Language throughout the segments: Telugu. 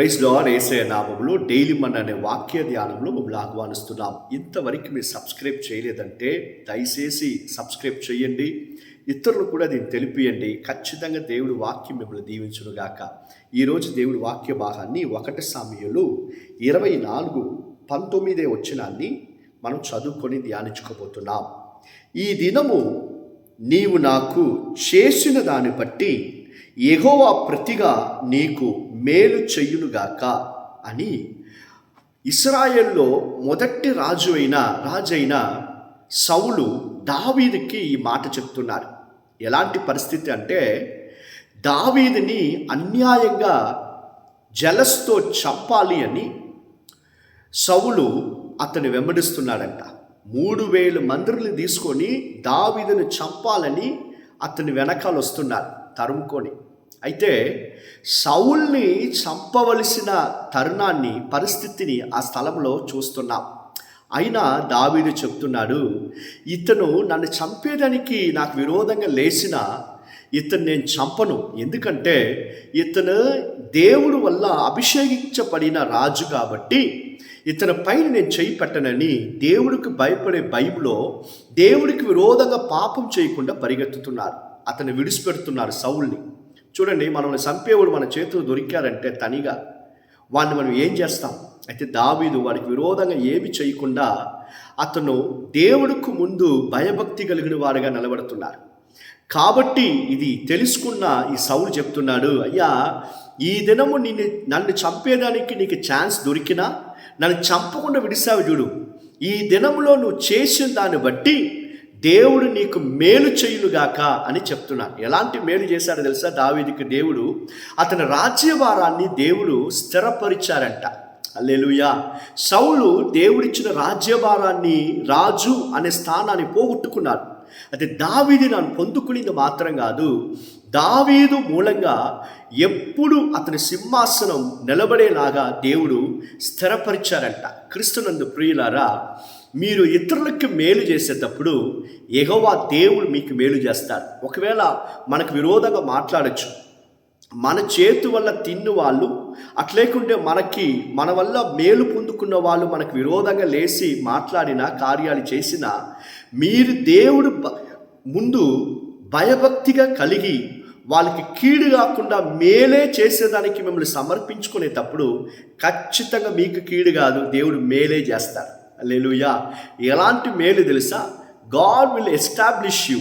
ప్రైజ్ లాడ్ ఏసయ నామంలో డైలీ మన్ అనే వాక్య ధ్యానంలో మమ్మల్ని ఆహ్వానిస్తున్నాం. ఇంతవరకు మీరు సబ్స్క్రైబ్ చేయలేదంటే దయచేసి సబ్స్క్రైబ్ చేయండి. ఇతరులు కూడా దీన్ని తెలిపియండి. ఖచ్చితంగా దేవుడి వాక్యం మిమ్మల్ని దీవించునుగాక. ఈరోజు దేవుడి వాక్య భాగాన్ని ఒకటి సమయంలో ఇరవై నాలుగు పంతొమ్మిదే వచ్చినాన్ని మనం చదువుకొని ధ్యానించుకోబోతున్నాం. ఈ దినము నీవు నాకు చేసిన దాన్ని బట్టి ఎగోవా ప్రతిగా నీకు మేలు చెయ్యునుగాక అని ఇస్రాయెల్లో మొదటి రాజు అయిన రాజైన సౌలు దావీదుకి ఈ మాట చెప్తున్నారు. ఎలాంటి పరిస్థితి అంటే దావీదిని అన్యాయంగా జలస్తో చంపాలి అని సౌలు అతని వెంబడిస్తున్నాడంట. మూడు వేలు మందిరులు తీసుకొని దావీదును చంపాలని అతని వెనకాల వస్తున్నారు తరుముకొని. అయితే సౌల్ని చంపవలసిన తరుణాన్ని పరిస్థితిని ఆ స్థలంలో చూస్తున్నాం. అయినా దావీదు చెప్తున్నాడు ఇతను నన్ను చంపేదానికి నాకు విరోధంగా లేచిన ఇతను నేను చంపను. ఎందుకంటే ఇతను దేవుడు వల్ల అభిషేకించబడిన రాజు కాబట్టి ఇతని పైన నేను చేయి పెట్టనని దేవుడికి భయపడే భయంలో దేవుడికి విరోధంగా పాపం చేయకుండా పరిగెత్తుతున్నారు. అతను విడిచిపెడుతున్నారు సౌల్ని. చూడండి మనల్ని చంపేవాడు మన చేతులు దొరికారంటే తనిగా. వాడిని మనం ఏం చేస్తాం? అయితే దావీదు వాడికి విరోధంగా ఏమి చేయకుండా అతను దేవుడికి ముందు భయభక్తి కలిగిన వారుగా నిలబడుతున్నారు. కాబట్టి ఇది తెలుసుకున్న ఈ సౌలు చెప్తున్నాడు అయ్యా ఈ దినము నిన్ను నన్ను చంపేదానికి నీకు ఛాన్స్ దొరికినా నన్ను చంపకుండా విడిసావు చూడు. ఈ దినంలో నువ్వు చేసిన దాన్ని బట్టి దేవుడు నీకు మేలు చేయునుగాక అని చెప్తున్నాను ఎలాంటి మేలు చేశాడో తెలుసా? దావీదికి దేవుడు అతని రాజ్యభారాన్ని దేవుడు స్థిరపరిచారంట. అల్లెలుయా సౌలు దేవుడిచ్చిన రాజ్యభారాన్ని రాజు అనే స్థానాన్ని పోగొట్టుకున్నాడు. అది దావీది నన్ను పొందుకునేది మాత్రం కాదు దావీదు మూలంగా ఎప్పుడు అతని సింహాసనం నిలబడేలాగా దేవుడు స్థిరపరిచారంట. క్రిస్తునందు ప్రియులారా మీరు ఇతరులకు మేలు చేసేటప్పుడు ఎగవా దేవుడు మీకు మేలు చేస్తారు ఒకవేళ మనకు విరోధంగా మాట్లాడచ్చు మన చేతి వల్ల తిన్ను వాళ్ళు అట్లేకుంటే మనకి మన వల్ల మేలు పొందుకున్న వాళ్ళు మనకు విరోధంగా లేచి మాట్లాడిన కార్యాలు చేసిన మీరు దేవుడు ముందు భయభక్తిగా కలిగి వాళ్ళకి కీడు కాకుండా మేలే చేసేదానికి మిమ్మల్ని సమర్పించుకునేటప్పుడు ఖచ్చితంగా మీకు కీడు కాదు దేవుడు మేలే చేస్తారు. లేలుయా ఎలాంటి మేలు తెలుసా? God will establish you.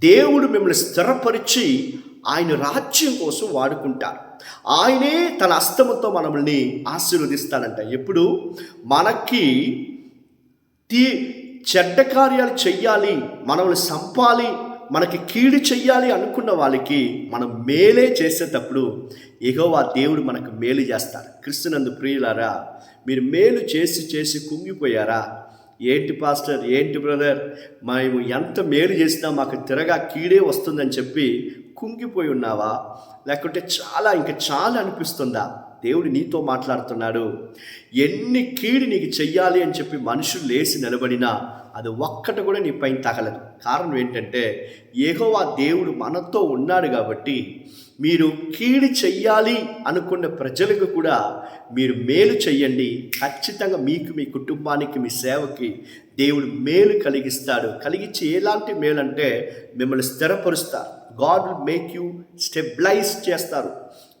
దేవుడు మిమ్మల్ని స్థిరపరిచి ఆయన రాజ్యం కోసం వాడుకుంటారు. ఆయనే తన అస్తముతో మనల్ని ఆశీర్వదిస్తాడంట. ఎప్పుడు? మనకి తీ చెడ్డ కార్యాలు చెయ్యాలి మనల్ని సంపాలి మనకి కీడు చెయ్యాలి అనుకున్న వాళ్ళకి మనం మేలే చేసేటప్పుడు ఎగోవా దేవుడు మనకు మేలు చేస్తారు క్రిస్తునందు ప్రియులారా మీరు మేలు చేసి చేసి కుంగిపోయారా? ఏంటి పాస్టర్? ఏంటి బ్రదర్? మేము ఎంత మేలు చేసినా మాకు తిరగా కీడే వస్తుందని చెప్పి కుంగిపోయి ఉన్నావా? లేకుంటే చాలా ఇంకా చాలా అనిపిస్తుందా? దేవుడు నీతో మాట్లాడుతున్నాడు. ఎన్ని కీడు నీకు చెయ్యాలి అని చెప్పి మనుషులు లేచి నిలబడినా అది ఒక్కటి కూడా నీ పైన తగలదు. కారణం ఏంటంటే ఏహోవా దేవుడు మనతో ఉన్నాడు కాబట్టి మీరు కీడు చెయ్యాలి అనుకున్న ప్రజలకు కూడా మీరు మేలు చెయ్యండి. ఖచ్చితంగా మీకు మీ కుటుంబానికి మీ సేవకి దేవుడు మేలు కలిగిస్తాడు. కలిగించి ఎలాంటి మేలు అంటే మిమ్మల్ని స్థిరపరుస్తారు. God will make you stabilize చేస్తారు.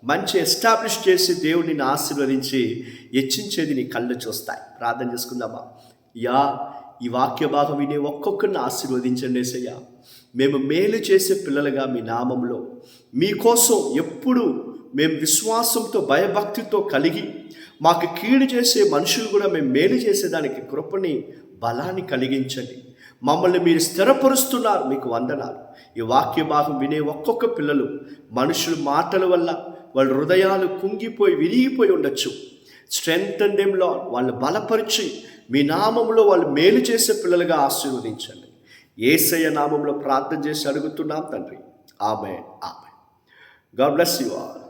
మంచి ఎస్టాబ్లిష్ చేసి దేవుడిని ఆశీర్వదించి హెచ్చించేది నీ కళ్ళు చూస్తాయి. ప్రార్థన చేసుకుందామా? యా ఈ వాక్య భాగం వినే ఒక్కొక్కరిని ఆశీర్వదించండి ఏసయ్యా. మేము మేలు చేసే పిల్లలుగా మీ నామంలో మీకోసం ఎప్పుడు మేము విశ్వాసంతో భయభక్తితో కలిగి మాకు కీడు చేసే మనుషులు కూడా మేము మేలు చేసేదానికి కృపని బలాన్ని కలిగించండి. మమ్మల్ని మీరు స్థిరపరుస్తున్నారు మీకు వందనాలు. ఈ వాక్య భాగం వినే ఒక్కొక్క పిల్లలు మనుషుల మాటల వల్ల వాళ్ళ హృదయాలు కుంగిపోయి విరిగిపోయి ఉండొచ్చు. స్ట్రెంగ్త్ అండ్ ఎంలో వాళ్ళు బలపరిచి మీ నామంలో వాళ్ళు మేలు చేసే పిల్లలుగా ఆశీర్వదించండి. ఏసయ్య నామంలో ప్రార్థన చేసి అడుగుతున్నాం తండ్రి. ఆమె ఆమె గాడ్ బ్లెస్ యు ఆల్